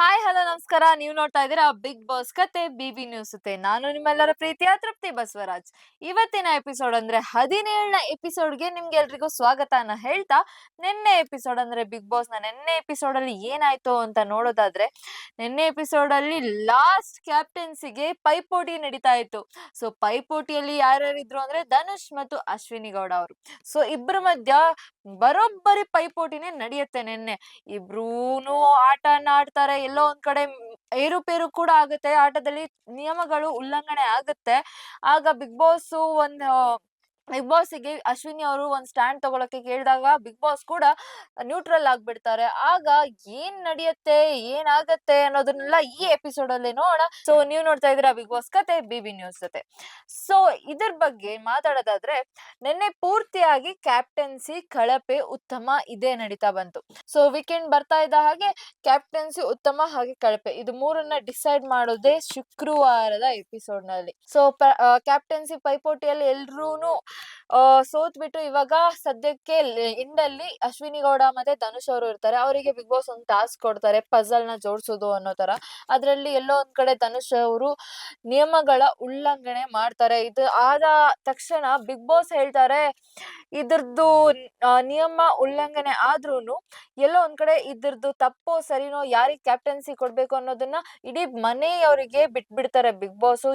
Hi hello ನಮಸ್ಕಾರ. ನೀವು ನೋಡ್ತಾ ಇದ್ದೀರಾ ಬಿಗ್ ಬಾಸ್ ಕತೆ ಬಿಬಿ ನ್ಯೂಸ್ ನಾನು ನಿಮ್ಮೆಲ್ಲರ ಪ್ರೀತಿಯ ತೃಪ್ತಿ ಬಸವರಾಜ್. ಇವತ್ತಿನ ಎಪಿಸೋಡ್ ಅಂದ್ರೆ ಹದಿನೇಳನೇ ಎಪಿಸೋಡ್ಗೆ ನಿಮ್ಗೆ ಎಲ್ರಿಗೂ ಸ್ವಾಗತನ ಹೇಳ್ತಾ, ನಿನ್ನೆ ಎಪಿಸೋಡ್ ಅಂದ್ರೆ ಬಿಗ್ ಬಾಸ್ನ ನಿನ್ನೆ ಎಪಿಸೋಡ್ ಅಲ್ಲಿ ಏನಾಯ್ತು ಅಂತ ನೋಡೋದಾದ್ರೆ, ನಿನ್ನೆ ಎಪಿಸೋಡ್ ಅಲ್ಲಿ ಲಾಸ್ಟ್ ಕ್ಯಾಪ್ಟನ್ಸಿಗೆ ಪೈಪೋಟಿ ನಡೀತಾ ಇತ್ತು. ಸೊ ಪೈಪೋಟಿಯಲ್ಲಿ ಯಾರ್ಯಾರಿದ್ರು ಅಂದ್ರೆ ಧನುಷ್ ಮತ್ತು ಅಶ್ವಿನಿ ಗೌಡ ಅವರು. ಸೊ ಇಬ್ಬರ ಮಧ್ಯ ಬರೋಬ್ಬರಿ ಪೈಪೋಟಿನೇ ನಡೆಯುತ್ತೆ ನಿನ್ನೆ. ಇಬ್ರೂನು ಆಟನ ಆಡ್ತಾರೆ ಎಲ್ಲೋ ಒಂದ್ ಕಡೆ ಏರುಪೇರು ಕೂಡ ಆಗುತ್ತೆ. ಆಟದಲ್ಲಿ ನಿಯಮಗಳು ಉಲ್ಲಂಘನೆ ಆಗುತ್ತೆ. ಆಗ ಬಿಗ್ ಬಾಸ್ ಒಂದ್ ಬಿಗ್ ಬಾಸ್ಗೆ ಅಶ್ವಿನಿ ಅವರು ಒಂದ್ ಸ್ಟ್ಯಾಂಡ್ ತಗೊಳಕ್ಕೆ ಕೇಳಿದಾಗ ಬಿಗ್ ಬಾಸ್ ಕೂಡ ನ್ಯೂಟ್ರಲ್ ಆಗ್ಬಿಡ್ತಾರೆ. ಆಗ ಏನ್ ನಡೆಯುತ್ತೆ, ಏನಾಗತ್ತೆ ಅನ್ನೋದನ್ನೆಲ್ಲ ಈ ಎಪಿಸೋಡ್ ಅಲ್ಲಿ ನೋಡೋಣ. ಸೊ ನೀವು ನೋಡ್ತಾ ಇದೀರಾ ಬಿಗ್ ಬಾಸ್ ಕತೆ, ಬಿಬಿ ನ್ಯೂಸ್ ಜೊತೆ. ಸೊ ಇದ್ರ ಬಗ್ಗೆ ಮಾತಾಡೋದಾದ್ರೆ, ನಿನ್ನೆ ಪೂರ್ತಿಯಾಗಿ ಕ್ಯಾಪ್ಟನ್ಸಿ ಕಳಪೆ ಉತ್ತಮ ಇದೇ ನಡೀತಾ ಬಂತು. ಸೊ ವೀಕೆಂಡ್ ಬರ್ತಾ ಇದ್ದ ಹಾಗೆ ಕ್ಯಾಪ್ಟನ್ಸಿ ಉತ್ತಮ ಹಾಗೆ ಕಳಪೆ. ಇದು ಮೂರನ್ನ ಡಿಸೈಡ್ ಮಾಡೋದೇ ಶುಕ್ರವಾರದ ಎಪಿಸೋಡ್ನಲ್ಲಿ ಸೊ ಕ್ಯಾಪ್ಟನ್ಸಿ ಪೈಪೋಟಿಯಲ್ಲಿ ಎಲ್ರೂನು ಸೋತ್ ಬಿಟ್ಟು ಇವಾಗ ಸದ್ಯಕ್ಕೆ ಇಂಡಲ್ಲಿ ಅಶ್ವಿನಿ ಗೌಡ ಮತ್ತೆ ಧನುಷ್ ಅವರು ಇರ್ತಾರೆ. ಅವರಿಗೆ ಬಿಗ್ ಬಾಸ್ ಒಂದು ಟಾಸ್ಕ್ ಕೊಡ್ತಾರೆ ಪಜಲ್ನ ಜೋಡಿಸೋದು ಅನ್ನೋ ತರ. ಅದ್ರಲ್ಲಿ ಎಲ್ಲೋ ಒಂದ್ ಕಡೆ ಧನುಷ್ ಅವರು ನಿಯಮಗಳ ಉಲ್ಲಂಘನೆ ಮಾಡ್ತಾರೆ. ಇದು ಆದ ತಕ್ಷಣ ಬಿಗ್ ಬಾಸ್ ಹೇಳ್ತಾರೆ, ಇದ್ರದ್ದು ನಿಯಮ ಉಲ್ಲಂಘನೆ ಆದ್ರೂನು ಎಲ್ಲೋ ಒಂದ್ ಕಡೆ ಇದ್ರದ್ದು ತಪ್ಪೋ ಸರಿನೋ ಯಾರಿಗೆ ಕ್ಯಾಪ್ಟನ್ಸಿ ಕೊಡ್ಬೇಕು ಅನ್ನೋದನ್ನ ಇಡೀ ಮನೆಯವರಿಗೆ ಬಿಟ್ಬಿಡ್ತಾರೆ ಬಿಗ್ ಬಾಸ್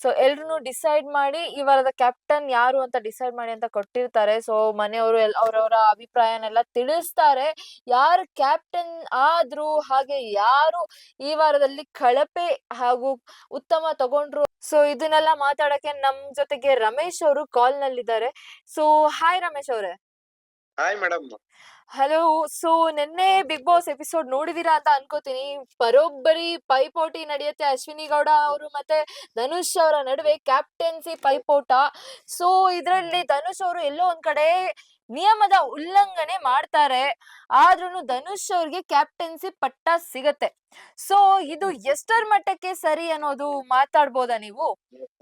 ಸೊ ಎಲ್ರು ಡಿಸೈಡ್ ಮಾಡಿ ಇವರದ ವಾರದ ಕ್ಯಾಪ್ಟನ್ ಯಾರು ಅಂತ ಡಿಸೈಡ್ ಮಾಡಿ ಅಂತ ಕೊಟ್ಟಿರ್ತಾರೆ. ಸೊ ಮನೆಯವರು ಎಲ್, ಅವ್ರವರ ಅಭಿಪ್ರಾಯನೆಲ್ಲ ತಿಳಿಸ್ತಾರೆ. ಯಾರು ಕ್ಯಾಪ್ಟನ್ ಆದ್ರು ಹಾಗೆ ಯಾರು ಈ ವಾರದಲ್ಲಿ ಕಳಪೆ ಹಾಗೂ ಉತ್ತಮ ತಗೊಂಡ್ರು. ಸೊ ಇದನ್ನೆಲ್ಲ ಮಾತಾಡಕ್ಕೆ ನಮ್ ಜೊತೆಗೆ ರಮೇಶ್ ಅವರು ಕಾಲ್ ನಲ್ಲಿದ್ದಾರೆ. ಸೊ ಹಾಯ್ ರಮೇಶ್ ಅವರೇ. ಹಾಯ್ ಮೇಡಮ್ ಹಲೋ, ಸೊ ನಿನ್ನೆ ಬಿಗ್ ಬಾಸ್ ಎಪಿಸೋಡ್ ನೋಡಿದೀರಾ ಅಂತ ಅನ್ಕೋತೀನಿ. ಬರೋಬ್ಬರಿ ಪೈಪೋಟಿ ನಡೆಯುತ್ತೆ. ಅಶ್ವಿನಿ ಗೌಡ ಅವರು ಮತ್ತೆ ಧನುಷ್ ಅವರ ನಡುವೆ ಕ್ಯಾಪ್ಟನ್ಸಿ ಪೈಪೋಟ. ಸೊ ಇದರಲ್ಲಿ ಧನುಷ್ ಅವರು ಎಲ್ಲೋ ಒಂದ್ ಕಡೆ ನಿಯಮದ ಉಲ್ಲಂಘನೆ ಮಾಡ್ತಾರೆ. ಆದ್ರೂ ಧನುಷ್ ಅವ್ರಿಗೆ ಕ್ಯಾಪ್ಟನ್ಸಿ ಪಟ್ಟ ಸಿಗತ್ತೆ. ಸೊ ಇದು ಎಷ್ಟರ ಮಟ್ಟಕ್ಕೆ ಸರಿ ಅನ್ನೋದು ಮಾತಾಡ್ಬೋದಾ ನೀವು?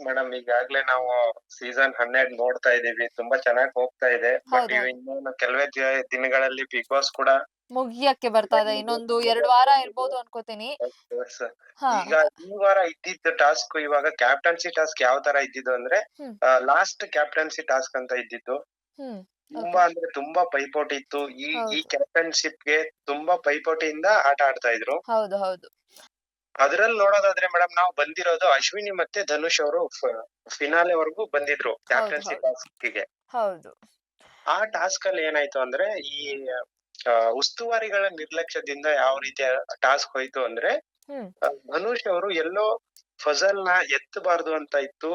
ಮೇಡಮ್ ಈಗಾಗ್ಲೇ ನಾವು ಸೀಸನ್ ಹನ್ನೆರಡು ನೋಡ್ತಾ ಇದೀವಿ ತುಂಬಾ ಚೆನ್ನಾಗಿ ಹೋಗ್ತಾ ಇದೆ. ಬಟ್. ಇನ್ನೊಂದು ಕೆಲವೇ ದಿನಗಳಲ್ಲಿ ಬಿಗ್ ಬಾಸ್ ಕೂಡ ಮುಗಿಯಕ್ಕೆ ಬರ್ತಾ ಇದೆ. ಇನ್ನೊಂದು ಎರಡು ವಾರ ಇರ್ಬೋದು ಅನ್ಕೋತೀನಿ. ಈಗ ಈ ವಾರ ಇದ್ದಿದ್ದ ಟಾಸ್ಕ್ ಇವಾಗ ಕ್ಯಾಪ್ಟನ್ಸಿ ಟಾಸ್ಕ್ ಯಾವ ತರ ಇದ್ದಿದ್ದು ಅಂದ್ರೆ. ಲಾಸ್ಟ್ ಕ್ಯಾಪ್ಟನ್ಸಿ ಟಾಸ್ಕ್ ಅಂತ ಇದ್ದಿದ್ದು. ತುಂಬಾ ಅಂದ್ರೆ ತುಂಬಾ ಪೈಪೋಟಿ ಇತ್ತು. ಈ ಈ. ಕ್ಯಾಪ್ಟನ್ಶಿಪ್ಗೆ ತುಂಬಾ ಪೈಪೋಟಿಯಿಂದ ಆಟ ಆಡ್ತಾ ಇದ್ರು. ಹೌದು ಹೌದು. ಅದ್ರಲ್ಲಿ ನೋಡೋದಾದ್ರೆ ಮೇಡಮ್ ನಾವು ಬಂದಿರೋದು ಅಶ್ವಿನಿ ಮತ್ತೆ ಧನುಷ್ ಅವರು ಫಿನಾಲೆ ವರ್ಗೂ ಬಂದಿದ್ರು ಕ್ಯಾಪ್ಟನ್ಶಿಪ್. ಗೆ ಹೌದು. ಆ ಟಾಸ್ಕ್ ಅಲ್ಲಿ ಏನಾಯ್ತು ಅಂದ್ರೆ ಈ ಉಸ್ತುವಾರಿಗಳ ನಿರ್ಲಕ್ಷ್ಯದಿಂದ ಯಾವ ರೀತಿಯ ಟಾಸ್ಕ್ ಹೋಯ್ತು ಅಂದ್ರೆ ಧನುಷ್ ಅವರು ಎಲ್ಲೋ ಫಜಲ್ನ ಎತ್ತಬಾರ್ದು ಅಂತ ಇತ್ತು.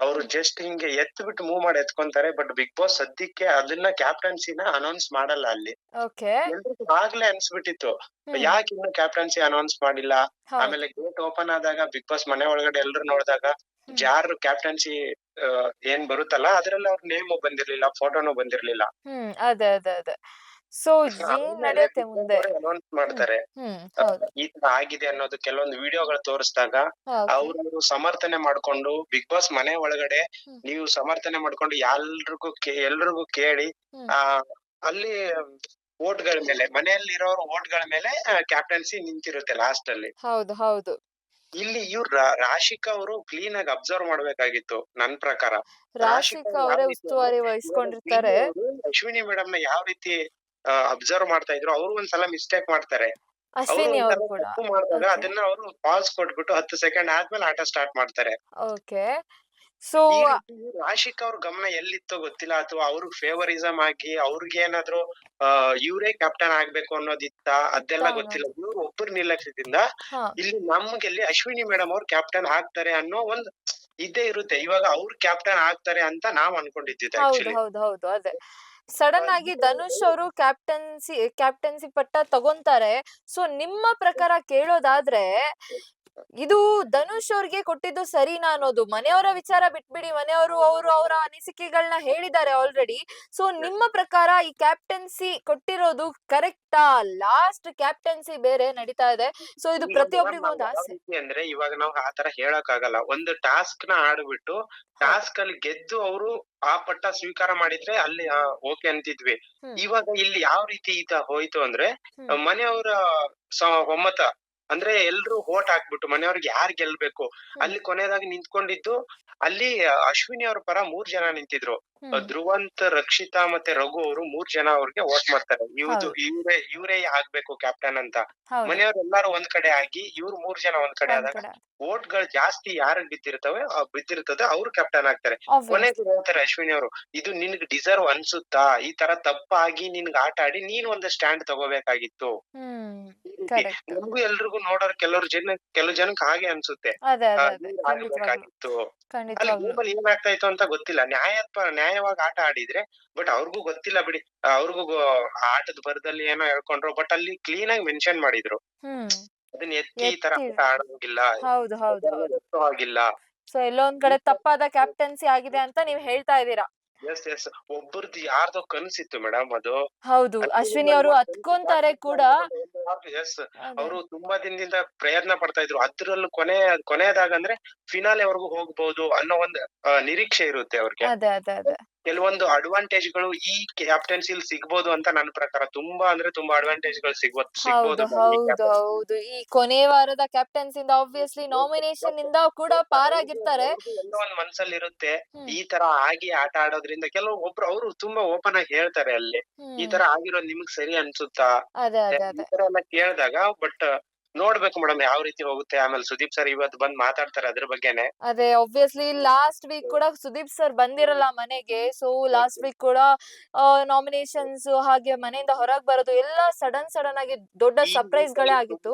ಅವರು ಜಸ್ಟ್ ಹಿಂಗೆ ಎತ್ ಬಿಟ್ಟು ಮೂವ್ ಮಾಡಿ ಎತ್ಕೊಂತಾರೆ ಬಟ್ ಬಿಗ್ ಬಾಸ್ ಸದ್ಯಕ್ಕೆ ಅದನ್ನ ಕ್ಯಾಪ್ಟನ್ಸಿನ ಅನೌನ್ಸ್ ಮಾಡಲ್ಲ ಅಲ್ಲಿ. ಎಲ್ರಿಗೂ ಆಗ್ಲೇ ಅನ್ಸ್ಬಿಟ್ಟಿತ್ತು. ಯಾಕೆ ಇನ್ನು ಕ್ಯಾಪ್ಟನ್ಸಿ ಅನೌನ್ಸ್ ಮಾಡಿಲ್ಲ? ಆಮೇಲೆ ಗೇಟ್ ಓಪನ್ ಆದಾಗ ಬಿಗ್ ಬಾಸ್ ಮನೆ ಒಳಗಡೆ ಎಲ್ರು ನೋಡಿದಾಗ. ಯಾರು ಕ್ಯಾಪ್ಟನ್ಸಿ ಏನ್ ಬರುತ್ತಲ್ಲ ಅದ್ರಲ್ಲಿ ಅವ್ರ ನೇಮು ಬಂದಿರ್ಲಿಲ್ಲ ಫೋಟೋನು ಬಂದಿರ್ಲಿಲ್ಲ. ಹ್ಮ್. ಅದೇ ಅದೇ ಅದೇ. ಸೊ ಏನ್ ನಡೆಯುತ್ತೆ ಮುಂದೆ ಅನೌನ್ಸ್ ಮಾಡ್ತಾರೆ. ಹ್ಮ್ ಹೌದು. ಈ ತರ ಆಗಿದೆ ಅನ್ನೋದು ಕೆಲವೊಂದು ವಿಡಿಯೋಗಳು ತೋರಿಸಿದಾಗ ಅವ್ರವ್ರು ಅವ್ರು ಸಮರ್ಥನೆ ಮಾಡ್ಕೊಂಡು ಬಿಗ್ ಬಾಸ್ ಮನೆ ಒಳಗಡೆ ನೀವು ಸಮರ್ಥನೆ ಮಾಡ್ಕೊಂಡು ಎಲ್ರಿಗೂ ಎಲ್ರಿಗೂ ಕೇಳಿ ಆ ಅಲ್ಲಿ ಓಟ್ಗಳ ಮೇಲೆ ಮನೆಯಲ್ಲಿ ಇರೋರು ಓಟ್ಗಳ ಮೇಲೆ ಕ್ಯಾಪ್ಟನ್ಸಿ ನಿಂತಿರುತ್ತೆ ಲಾಸ್ಟ್ ಅಲ್ಲಿ. ಹೌದು ಹೌದು. ಇಲ್ಲಿ ಇವ್ರ ರಾಶಿಕಾ ಅವರು ಕ್ಲೀನ್ ಆಗಿ ಅಬ್ಸರ್ವ್ ಮಾಡ್ಬೇಕಾಗಿತ್ತು ನನ್ ಪ್ರಕಾರ. ರಾಶಿಕಾ ಅವರೇ ಉಸ್ತುವಾರಿ ವಹಿಸ್ಕೊಂಡಿರ್ತಾರೆ. ಅಶ್ವಿನಿ ಮೇಡಮ್ನ ಯಾವ ರೀತಿ ಅಬ್ಸರ್ವ್ ಮಾಡ್ತಾ ಇದ್ರು. ಅವ್ರು ಒಂದ್ಸಲ ಮಿಸ್ಟೇಕ್ ಮಾಡ್ತಾರೆ. ಅಶ್ವಿನಿ ಅವರು ಕೂಡ. ತಪ್ಪು ಮಾಡಿದಾಗ Okay. ಅದನ್ನ ಅವರು ಪಾಸ್ ಕೊಟ್ಬಿಟ್ಟು ಹತ್ತು ಸೆಕೆಂಡ್ ಆದ್ಮೇಲೆ ಆಟ ಸ್ಟಾರ್ಟ್ ಮಾಡ್ತಾರೆ. ಓಕೆ ಸೊ ಈ ರೀತಿ ರಾಶಿಕ್ ಅವ್ರ ಗಮನ ಎಲ್ಲಿತ್ತೋ ಗೊತ್ತಿಲ್ಲ. ಅಥವಾ ಅವ್ರ ಫೇವರಿಸಮ್ ಆಗಿ ಅವ್ರಿಗೆ ಏನಾದ್ರು ಇವರೇ ಕ್ಯಾಪ್ಟನ್ ಆಗ್ಬೇಕು ಅನ್ನೋದಿತ್ತ ಅದೆಲ್ಲ ಗೊತ್ತಿಲ್ಲ. ಇವ್ರು ಒಬ್ಬರ ನಿರ್ಲಕ್ಷ್ಯದಿಂದ ಹಾ. ಇಲ್ಲಿ ನಮ್ಗೆ ಇಲ್ಲಿ ಅಶ್ವಿನಿ ಮೇಡಮ್ ಅವ್ರು ಕ್ಯಾಪ್ಟನ್ ಆಗ್ತಾರೆ ಅನ್ನೋ ಒಂದ್ ಇದ್ದೇ ಇರುತ್ತೆ. ಇವಾಗ ಅವ್ರು ಕ್ಯಾಪ್ಟನ್ ಆಗ್ತಾರೆ ಅಂತ ನಾವ್ ಅನ್ಕೊಂಡಿದ್ದಿದ್ದು ಹೌದು ಆಕ್ಚುಲಿ ಹೌದು ಹೌದು. ಅದೇ. ಸಡನ್ ಆಗಿ ಧನುಷ್ ಅವರು ಕ್ಯಾಪ್ಟನ್ಸಿ ಕ್ಯಾಪ್ಟನ್ಸಿ ಪಟ್ಟ ತಗೊಂತಾರೆ. ಸೊ ನಿಮ್ಮ ಪ್ರಕಾರ ಕೇಳೋದಾದ್ರೆ ಇದು ಧನುಷ್ ಅವ್ರಿಗೆ ಕೊಟ್ಟಿದ್ದು ಸರಿನಾ ಅನ್ನೋದು? ಮನೆಯವರ ವಿಚಾರ ಬಿಟ್ಬಿಡಿ. ಮನೆಯವರು ಅವರು ಅವರ ಅನಿಸಿಕೆಗಳನ್ನ ಹೇಳಿದ್ದಾರೆ ಆಲ್ರೆಡಿ ಸೊ ನಿಮ್ಮ ಪ್ರಕಾರ ಈ ಕ್ಯಾಪ್ಟನ್ಸಿ ಕೊಟ್ಟಿರೋದು ಕರೆಕ್ಟಾ ಲಾಸ್ಟ್ ಕ್ಯಾಪ್ಟನ್ಸಿ ಬೇರೆ ನಡೀತಾ ಇದೆ. ಸೊ ಇದು ಪ್ರತಿಯೊಬ್ಬರಿಗೂ ಒಂದು ಆಸೆ. ಅಂದ್ರೆ ಇವಾಗ ನಾವು ಆತರ ಹೇಳಕ್ ಆಗಲ್ಲ ಒಂದು ಟಾಸ್ಕ್ನ ಆಡ್ಬಿಟ್ಟು ಟಾಸ್ಕ್ ಅಲ್ಲಿ ಗೆದ್ದು ಅವರು ಆ ಪಟ್ಟ ಸ್ವೀಕಾರ ಮಾಡಿದ್ರೆ ಅಲ್ಲಿ ಓಕೆ ಅಂತಿದ್ವಿ. ಇವಾಗ ಇಲ್ಲಿ ಯಾವ ರೀತಿ ಈತ ಹೋಯ್ತು ಅಂದ್ರೆ. ಮನೆಯವರ ಒಮ್ಮತ ಅಂದ್ರೆ ಎಲ್ರು ಓಟ್ ಹಾಕ್ಬಿಟ್ಟು ಮನೆಯವ್ರಿಗೆ ಯಾರ್ ಗೆಲ್ಬೇಕು? ಅಲ್ಲಿ ಕೊನೆಯದಾಗಿ ನಿಂತ್ಕೊಂಡಿದ್ದು ಅಲ್ಲಿ ಅಶ್ವಿನಿ ಅವ್ರ ಪರ ಮೂರ್ ಜನ ನಿಂತಿದ್ರು. ಧ್ರುವಂತ್ ರಕ್ಷಿತಾ ಮತ್ತೆ ರಘು ಅವರು ಮೂರ್ ಜನ ಅವ್ರಿಗೆ ವೋಟ್ ಮಾಡ್ತಾರೆ. ಇವ್ದು. ಇವ್ರೇ ಇವ್ರೇ ಆಗ್ಬೇಕು ಕ್ಯಾಪ್ಟನ್ ಅಂತ. ಮನೆಯವ್ರು ಎಲ್ಲಾರು ಒಂದ್ ಕಡೆ ಆಗಿ ಇವ್ರು ಮೂರ್ ಜನ ಒಂದ್ ಕಡೆ ಆದಾಗ ವೋಟ್ಗಳು ಜಾಸ್ತಿ ಯಾರಿಗ್ ಬಿದ್ದಿರ್ತವೆ ಬಿದ್ದಿರ್ತದೆ ಅವ್ರು ಕ್ಯಾಪ್ಟನ್ ಆಗ್ತಾರೆ. ಕೊನೆಗೆ ಹೇಳ್ತಾರೆ ಅಶ್ವಿನಿ ಅವರು ಇದು ನಿನ್ಗ್ ಡಿಸರ್ವ್ ಅನ್ಸುತ್ತಾ? ಈ ತರ ತಪ್ಪಾಗಿ ನಿನ್ಗ್ ಆಟ ಆಡಿ ನೀನ್ ಒಂದ್ ಸ್ಟ್ಯಾಂಡ್ ತಗೋಬೇಕಾಗಿತ್ತು. ನಮಗೂ ಎಲ್ರಿಗೂ ನೋಡೋರ್ ಕೆಲವ್ರು ಜನ ಕೆಲವು ಜನಕ್ಕೆ ಹಾಗೆ ಅನ್ಸುತ್ತೆ. ಏನಾಗ್ತಾ ಇತ್ತು ಅಂತ ಗೊತ್ತಿಲ್ಲ. ನ್ಯಾಯ ನ್ಯಾಯವಾಗಿ ಆಟ ಆಡಿದ್ರೆ ಬಟ್ ಅವ್ರಿಗೂ ಗೊತ್ತಿಲ್ಲ ಬಿಡಿ. ಅವ್ರಿಗೂ ಆಟದ ಬರದಲ್ಲಿ ಏನೋ ಹೇಳ್ಕೊಂಡ್ರು ಬಟ್ ಅಲ್ಲಿ ಕ್ಲೀನ್ ಆಗಿ ಮೆನ್ಷನ್ ಮಾಡಿದ್ರು. ಅದನ್ನ ಎತ್ತಿ ಈ ತರ. ಆಟ ಆಡೋಗಿಲ್ಲ. ಹೌದು ಹೌದು ಎತ್ತೋ ಸೊ ಎಲ್ಲೋ ಒಂದ್ ಕಡೆ ತಪ್ಪಾದ ಕ್ಯಾಪ್ಟನ್ಸಿ ಆಗಿದೆ ಅಂತ ನೀವ್ ಹೇಳ್ತಾ ಇದ್ದೀರಾ? ಎಸ್ ಎಸ್ ಒಬ್ಬರದ್ದು ಯಾರ್ದೋ ಕನಸಿತ್ತು ಮೇಡಮ್ ಅದು. ಹೌದು ಅಶ್ವಿನಿ ಅವರು ಹತ್ಕೊಂತಾರೆ ಕೂಡ. ಎಸ್ ಅವರು ತುಂಬಾ ದಿನದಿಂದ ಪ್ರಯತ್ನ ಪಡ್ತಾ ಇದ್ರು. ಅದ್ರಲ್ಲೂ ಕೊನೆ ಕೊನೆಯದಾಗಂದ್ರೆ ಫಿನಾಲೆ ವರ್ಗು ಹೋಗ್ಬೋದು ಅನ್ನೋ ಒಂದು ನಿರೀಕ್ಷೆ ಇರುತ್ತೆ ಅವ್ರಿಗೆ. ಅದೇ ಅದೇ ಅದೇ. ಕೆಲವೊಂದು ಅಡ್ವಾಂಟೇಜ್ಗಳು ಈ ಕ್ಯಾಪ್ಟನ್ಸಿಲ್ ಸಿಗ್ಬೋದು ಅಂತ ನನ್ನ ಪ್ರಕಾರ. ತುಂಬಾ ಅಂದ್ರೆ ತುಂಬಾ ಅಡ್ವಾಂಟೇಜ್ಗಳು ಸಿಗ್ಬೋದು ಹೌದು ಹೌದು ಹೌದು. ಈ ಕೊನೆ ವಾರದ ಕ್ಯಾಪ್ಟನ್ಸ್ ಇಂದ ಆಬ್ವಿಯಸ್ಲಿ ನಾಮಿನೇಷನ್ ಇಂದ ಕೂಡ ಪಾರಾಗಿರ್ತಾರೆ. ಎಲ್ಲೋ ಒಂದ್ ಮನ್ಸಲ್ಲಿ ಇರುತ್ತೆ. ಈ ತರ ಆಗಿ ಆಟ ಆಡೋದ್ರಿಂದ ಕೆಲವು ಒಬ್ರು ಅವರು ತುಂಬಾ ಓಪನ್ ಆಗಿ ಹೇಳ್ತಾರೆ ಅಲ್ಲಿ. ಈ ತರ ಆಗಿರೋದು ನಿಮ್ಗ್ ಸರಿ ಅನ್ಸುತ್ತಾ? ಅದೇ ಅದೇ ಈ ಅದೇ ತರ ಎಲ್ಲ ಕೇಳಿದಾಗ ಬಟ್ ನೋಡ್ಬೇಕು ಮೇಡಮ್ ಯಾವ ರೀತಿ ಹೋಗುತ್ತೆ. ಆಮೇಲೆ ಸುದೀಪ್ ಸರ್ ಇವತ್ತು ಬಂದ್ ಮಾತಾಡ್ತಾರೆ ಅದ್ರ ಬಗ್ಗೆನೆ. ಅದೇ ಆಬ್ವಿಯಸ್ಲಿ ಲಾಸ್ಟ್ ವೀಕ್ ಕೂಡ ಸುದೀಪ್ ಸರ್ ಬಂದಿರಲ್ಲ ಮನೆಗೆ. ಸೊ ಲಾಸ್ಟ್ ವೀಕ್ ಕೂಡ ನಾಮಿನೇಷನ್ಸ್ ಹಾಗೆ ಮನೆಯಿಂದ ಹೊರಗ್ ಬರೋದು ಎಲ್ಲ ಸಡನ್ ಸಡನ್ ಆಗಿ ದೊಡ್ಡ ಸರ್ಪ್ರೈಸ್ ಗಳೇ ಆಗಿತ್ತು.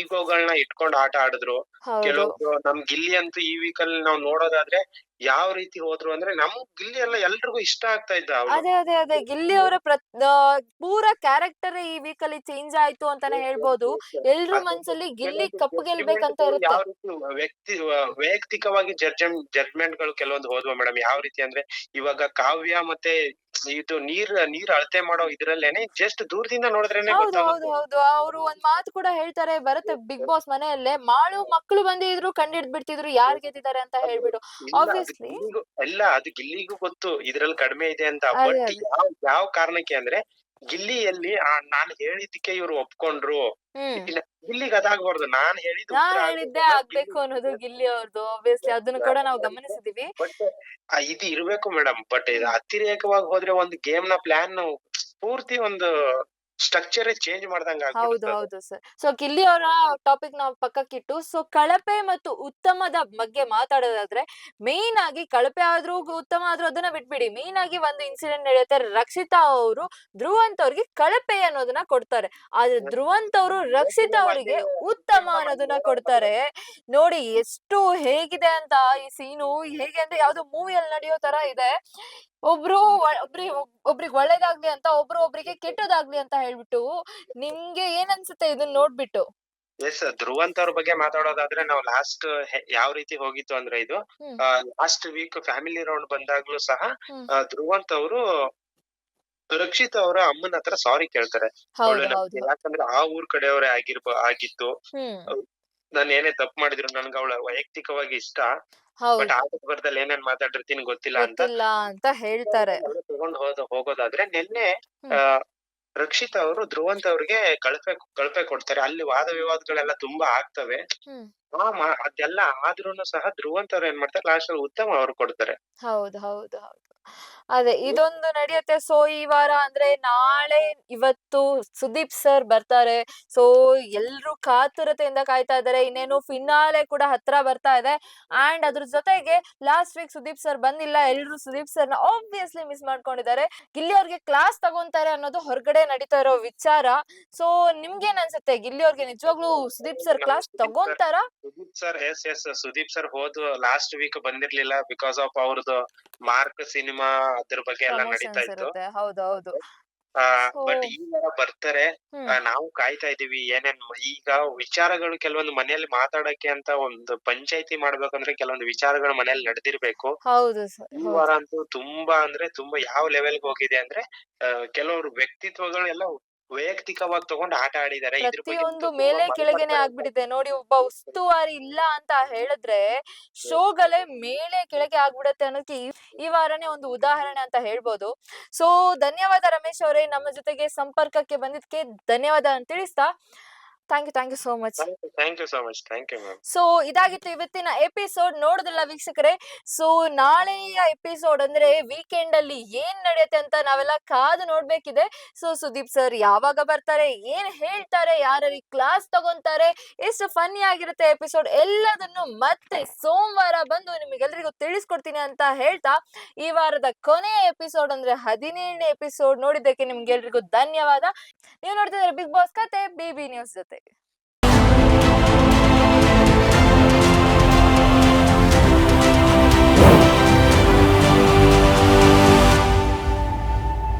ಈಗೋಗಳನ್ನ ಇಟ್ಕೊಂಡು ಆಟ ಆಡಿದ್ರು. ಕೆಲವೊಬ್ರು ನಮ್ ಗಿಲ್ಲಿ ಅಂತೂ ಈ ವೀಕ್ ಅಲ್ಲಿ ನಾವ್ ನೋಡೋದಾದ್ರೆ ಯಾವ ರೀತಿ ಹೋದ್ರು ಅಂದ್ರೆ ನಮ್ ಗಿಲ್ಲಿ ಎಲ್ಲ ಎಲ್ರಿಗೂ ಇಷ್ಟ ಆಗ್ತಾ ಇದ್ದ ಅವ್ನು. ಅದೇ ಅದೇ ಅದೇ. ಗಿಲ್ಲಿ ಅವರ ಪೂರ ಕ್ಯಾರೆಕ್ಟರ್ ಈ ವೀಕ್ ಅಲ್ಲಿ ಚೇಂಜ್ ಆಯ್ತು ಅಂತಾನೆ ಹೇಳ್ಬೋದು. ಎಲ್ರ ಮನ್ಸಲ್ಲಿ ಗಿಲ್ಲಿ ಕಪ್ ಕಪ್ಪು ಗೆಲ್ಬೇಕಂತ ಇರುತ್ತೆ. ಯಾವ ರೀತಿ ವ್ಯಕ್ತಿ ವೈಯಕ್ತಿಕವಾಗಿ ಜಡ್ಜ್ ಜಡ್ಜ್ಮೆಂಟ್ಗಳು ಕೆಲವೊಂದು ಹೋದ್ವು ಮೇಡಮ್ ಯಾವ ರೀತಿ ಅಂದ್ರೆ ಇವಾಗ ಕಾವ್ಯ ಮತ್ತೆ ಇದು ನೀರ್ ನೀರ್ ಅಳತೆ ಮಾಡೋ ಇದ್ರಲ್ಲೇನೆ ಜಸ್ಟ್ ದೂರದಿಂದ ನೋಡಿದ್ರೇನೆ ಹೌದು ಹೌದು ಗೊತ್ತಾಗುತ್ತೆ. ಹೌದು ಅವರು ಒಂದ್ ಮಾತು ಕೂಡ ಹೇಳ್ತಾರೆ ಬರುತ್ತೆ ಬಿಗ್ ಬಾಸ್ ಮನೆಯಲ್ಲೇ. ಮಾಳು ಮಕ್ಕಳು ಬಂದಿದ್ರು ಕಂಡಿಡ್ ಬಿಡ್ತಿದ್ರು ಯಾರ್ ಗೆದ್ದಿದ್ದಾರೆ ಅಂತ ಹೇಳ್ಬಿಟ್ಟು ಇಲ್ಲ, ಅದು Obviously. ಗಿಲ್ಲಿಗೂ- ಇಲ್ಲ ಅದು ಗಿಲ್ಲಿಗೂ ಗೊತ್ತು. ಇದ್ರಲ್ಲಿ ಕಡಿಮೆ ಇದೆ ಅಂತ. ಅದೇ, ಬಟ್ ಯಾವ ಯಾವ ಕಾರಣಕ್ಕೆ ಅಂದ್ರೆ ಗಿಲ್ಲಿಯಲ್ಲಿ ನಾನು ನಾನ್ ಹೇಳಿದ್ದಕ್ಕೆ ಇವ್ರು ಒಪ್ಕೊಂಡ್ರು. ಗಿಲ್ಲಿಗೆ ಇಲ್ಲ ಗಿಲ್ಲಿಗ್ ಅದಾಗಬಾರ್ದು. ನಾನ್ ಹೇಳಿದ್ದು ನಾ ಹೇಳಿದ್ದೆ ಆಗ್ಬೇಕು ಅನ್ನೋದು ಗಿಲ್ಲಿ ಅವ್ರದ್ದು ಆಬ್ವಿಯಸ್ಲಿ ಅದನ್ನ ಕೂಡ ನಾವು ಗಮನಿಸಿದೀವಿ. ಬಟ್ ಇದು ಇರ್ಬೇಕು ಮೇಡಮ್ ಬಟ್ ಇದು ಅತಿರೇಕವಾಗಿ ಹೋದ್ರೆ ಒಂದು ಗೇಮ್ನ ಪ್ಲಾನ್ ಪೂರ್ತಿ ಒಂದು ಸ್ಟ್ರಕ್ಚರ್ ಚೇಂಜ್ ಮಾಡ್ದಂಗ ಹೌದು ಹೌದು ಸರ್. ಸೊ ಗಿಲ್ಲಿ ಅವರ ಟಾಪಿಕ್ ನಾವು ಪಕ್ಕಕ್ಕಿಟ್ಟು ಸೊ ಕಳಪೆ ಮತ್ತು ಉತ್ತಮದ ಬಗ್ಗೆ ಮಾತಾಡೋದಾದ್ರೆ ಮೇನ್ ಆಗಿ ಕಳಪೆ ಆದ್ರೂ ಉತ್ತಮ ಆದ್ರೂ ಅದನ್ನ ಬಿಟ್ಬಿಡಿ. ಮೇನ್ ಆಗಿ ಒಂದು ಇನ್ಸಿಡೆಂಟ್ ನಡೆಯುತ್ತೆ ರಕ್ಷಿತಾ ಅವರು ಧ್ರುವಂತ ಅವ್ರಿಗೆ ಕಳಪೆ ಅನ್ನೋದನ್ನ ಕೊಡ್ತಾರೆ. ಆದ್ರೆ ಧ್ರುವಂತ ಅವರು ರಕ್ಷಿತಾ ಅವರಿಗೆ ಉತ್ತಮ ಅನ್ನೋದನ್ನ ಕೊಡ್ತಾರೆ. ನೋಡಿ ಎಷ್ಟು ಹೇಗಿದೆ ಅಂತ ಈ ಸೀನು ಹೇಗೆ ಅಂದ್ರೆ ಯಾವ್ದೋ ಮೂವಿಯಲ್ಲಿ ನಡೆಯೋ ತರ ಇದೆ. ಒಬ್ರು ಒಬ್ರಿ ಒಬ್ರಿಗೆ ಒಳ್ಳೇದಾಗ್ಲಿ ಅಂತ ಒಬ್ರು ಒಬ್ರಿಗೆ ಕೆಟ್ಟದಾಗ್ಲಿ ಅಂತ ಹೇಳ್ಬಿಟ್ಟು ನಿಮ್ಗೆ ಏನ್ ಅನ್ಸುತ್ತೆ ಇದನ್ನ ನೋಡ್ಬಿಟ್ಟು? ಎಸ್ ಧ್ರುವಂತ್ ಅವ್ರ ಬಗ್ಗೆ ಮಾತಾಡೋದಾದ್ರೆ ನಾವು ಲಾಸ್ಟ್ ಯಾವ ರೀತಿ ಹೋಗಿತ್ತು ಅಂದ್ರೆ ಇದು. ಲಾಸ್ಟ್ ವೀಕ್ ಫ್ಯಾಮಿಲಿ ರೌಂಡ್ ಬಂದಾಗ್ಲೂ ಸಹ ಧ್ರುವಂತ್ ಅವರು ರಕ್ಷಿತ್ ಅವರ ಅಮ್ಮನ ಹತ್ರ ಸಾರಿ ಕೇಳ್ತಾರೆ. ಯಾಕಂದ್ರೆ ಆ ಊರ್ ಕಡೆಯವರೇ ಆಗಿರ್ಬ ಆಗಿತ್ತು ನಾನು ಏನೇ ತಪ್ಪು ಮಾಡಿದ್ರು ನನ್ಗೆ ಅವಳ ವೈಯಕ್ತಿಕವಾಗಿ ಇಷ್ಟ. ಬಟ್ ಆ ಆಟದ ಬರ್ದಲ್ಲಿ ಏನೇನ್ ಮಾತಾಡಿರ್ತೀನಿ ಗೊತ್ತಿಲ್ಲ ಅಂತ. ಅಂತ ಹೇಳ್ತಾರೆ. ತಗೊಂಡು ಹೋದ ಹೋಗೋದಾದ್ರೆ ನಿನ್ನೆ ರಕ್ಷಿತ್ ಅವರು ಧ್ರುವಂತ ಅವ್ರಿಗೆ ಕಳಪೆ ಕಳಪೆ ಕೊಡ್ತಾರೆ. ಅಲ್ಲಿ ವಾದ ವಿವಾದಗಳೆಲ್ಲ ತುಂಬಾ ಆಗ್ತವೆ. ಅದೆಲ್ಲ ಆದ್ರೂನು ಸಹ ಧ್ರುವಂತ ಅವ್ರು ಏನ್ ಮಾಡ್ತಾರೆ ಲಾಸ್ಟ್ ಅಲ್ಲಿ ಉತ್ತಮ ಅವ್ರು ಕೊಡ್ತಾರೆ. ಹೌದು ಹೌದು ಹೌದು. ಅದೇ ಇದೊಂದು ನಡೆಯುತ್ತೆ. ಸೊ ಈ ವಾರ ಅಂದ್ರೆ ನಾಳೆ ಇವತ್ತು ಸುದೀಪ್ ಸರ್ ಬರ್ತಾರೆ. ಸೊ ಎಲ್ರು ಕಾತುರತೆಯಿಂದ ಕಾಯ್ತಾ ಇದ್ದಾರೆ. ಇನ್ನೇನು ಫಿನಾಲೆ ಕೂಡ ಹತ್ರ ಬರ್ತಾ ಇದೆ. ಅಂಡ್ ಅದ್ರ ಜೊತೆಗೆ ಲಾಸ್ಟ್ ವೀಕ್ ಸುದೀಪ್ ಸರ್ ಬಂದಿಲ್ಲ. ಎಲ್ರು ಸುದೀಪ್ ಸರ್ನ ಆಬ್ವಿಯಸ್ಲಿ ಮಿಸ್ ಮಾಡ್ಕೊಂಡಿದ್ದಾರೆ. ಗಿಲ್ಲಿ ಅವ್ರಿಗೆ ಕ್ಲಾಸ್ ತಗೊಂತಾರೆ ಅನ್ನೋದು ಹೊರಗಡೆ ನಡೀತಾ ಇರೋ ವಿಚಾರ. ಸೊ ನಿಮ್ಗೇನ್ ಅನ್ಸುತ್ತೆ? ಗಿಲ್ಲಿ ಅವ್ರಿಗೆ ನಿಜವಾಗ್ಲೂ ಸುದೀಪ್ ಸರ್ ಕ್ಲಾಸ್ ತಗೊಂತಾರ? Sudeep sir yes yes Sudeep sir ಹೋದ್ ಲಾಸ್ಟ್ ವೀಕ್ ಬಂದಿರ್ಲಿಲ್ಲ ಬಿಕಾಸ್ ಆಫ್ ಅವ್ರದ್ದು ಮಾರ್ಕ್ ಸಿನಿಮಾ ಅದ್ರ ಬಗ್ಗೆ ಎಲ್ಲ ನಡೀತಾ ಇತ್ತು. ಇರುತ್ತೆ. ಹೌದು ಬಟ್ ಈ ವಾರ ಬರ್ತಾರೆ. ಆ, ನಾವು ಕಾಯ್ತಾ ಇದೀವಿ ಏನೇನ್ ಮ- ಈಗ ವಿಚಾರಗಳು ಕೆಲವೊಂದು ಮನೆಯಲ್ಲಿ ಮಾತಾಡಕ್ಕೆ ಅಂತ ಒಂದು ಪಂಚಾಯತಿ ಮಾಡ್ಬೇಕಂದ್ರೆ ಕೆಲವೊಂದು ವಿಚಾರಗಳು ಮನೆಯಲ್ಲಿ ನಡೆದಿರ್ಬೇಕು. ಹೌದು ಸರ್ ಈ ವಾರ ಅಂತೂ ತುಂಬಾ ಅಂದ್ರೆ ತುಂಬಾ ಯಾವ ಲೆವೆಲ್ಗೆ ಹೋಗಿದೆ ಅಂದ್ರೆ ಕೆಲವ್ರು ವ್ಯಕ್ತಿತ್ವಗಳು ಎಲ್ಲ ವೈಯಕ್ತಿಕವಾಗಿ ತಗೊಂಡು ಆಟ ಆಡಿದ್ದಾರೆ ಇದ್ರ ಬಗ್ಗೆ ಪ್ರತಿಯೊಂದು ತುಂಬಾ ಮೇಲೆ ಮನೆ ಕೆಳಗೆನೆ. ಆಗ್ಬಿಟ್ಟಿದೆ. ನೋಡಿ ಒಬ್ಬ ಉಸ್ತುವಾರಿ ಇಲ್ಲ ಅಂತ ಹೇಳಿದ್ರೆ ಶೋಗಲೆ ಮೇಲೆ ಕೆಳಗೆ ಆಗ್ಬಿಡತ್ತೆ ಅನ್ನೋದಕ್ಕೆ ಈ- ಈ ವಾರನೇ ಒಂದು ಉದಾಹರಣೆ ಅಂತ ಹೇಳ್ಬೋದು. ಸೊ ಧನ್ಯವಾದ ರಮೇಶ್ ಅವರೇ ನಮ್ಮ ಜೊತೆಗೆ ಸಂಪರ್ಕಕ್ಕೆ ಬಂದಿದ್ದಕ್ಕೆ ಧನ್ಯವಾದ ಅಂತ ತಿಳಿಸ್ತಾ thank you thank you so much thank you so much thank you ma'am so ಇದಾಗಿತ್ತು ಇವತ್ತಿನ ಎಪಿಸೋಡ್ ನೋಡಿದ್ರಲ್ಲ ವೀಕ್ಷಕರೇ. ಸೊ ನಾಳೆಯ ಎಪಿಸೋಡ್ ಅಂದ್ರೆ ವೀಕೆಂಡ್ ಅಲ್ಲಿ ಏನ್ ನಡೆಯುತ್ತೆ ಅಂತ ನಾವೆಲ್ಲ ಕಾದು ನೋಡ್ಬೇಕಿದೆ. ಸೊ ಸುದೀಪ್ ಸರ್ ಯಾವಾಗ ಬರ್ತಾರೆ ಏನ್ ಹೇಳ್ತಾರೆ ಯಾರಿಗೆ ಕ್ಲಾಸ್ ತಗೊಂತಾರೆ ಎಷ್ಟು ಫನ್ನಿ ಆಗಿರುತ್ತೆ ಎಪಿಸೋಡ್ ಎಲ್ಲದನ್ನು ಮತ್ತೆ ಸೋಮವಾರ ಬಂದು ನಿಮಗೆಲ್ಲರಿಗೂ ತಿಳಿಸ್ಕೊಡ್ತೀನಿ ಅಂತ ಹೇಳ್ತಾ ಈ ವಾರದ ಕೊನೆಯ ಎಪಿಸೋಡ್ ಅಂದ್ರೆ ಹದಿನೇಳನೇ ಎಪಿಸೋಡ್ ನೋಡಿದ್ದಕ್ಕೆ ನಿಮ್ಗೆಲ್ರಿಗೂ ಧನ್ಯವಾದ. ನೀವು ನೋಡ್ತಿದ್ರೆ ಬಿಗ್ ಬಾಸ್ ಕತೆ ಬಿ ಬಿ ನ್ಯೂಸ್ ಜೊತೆ.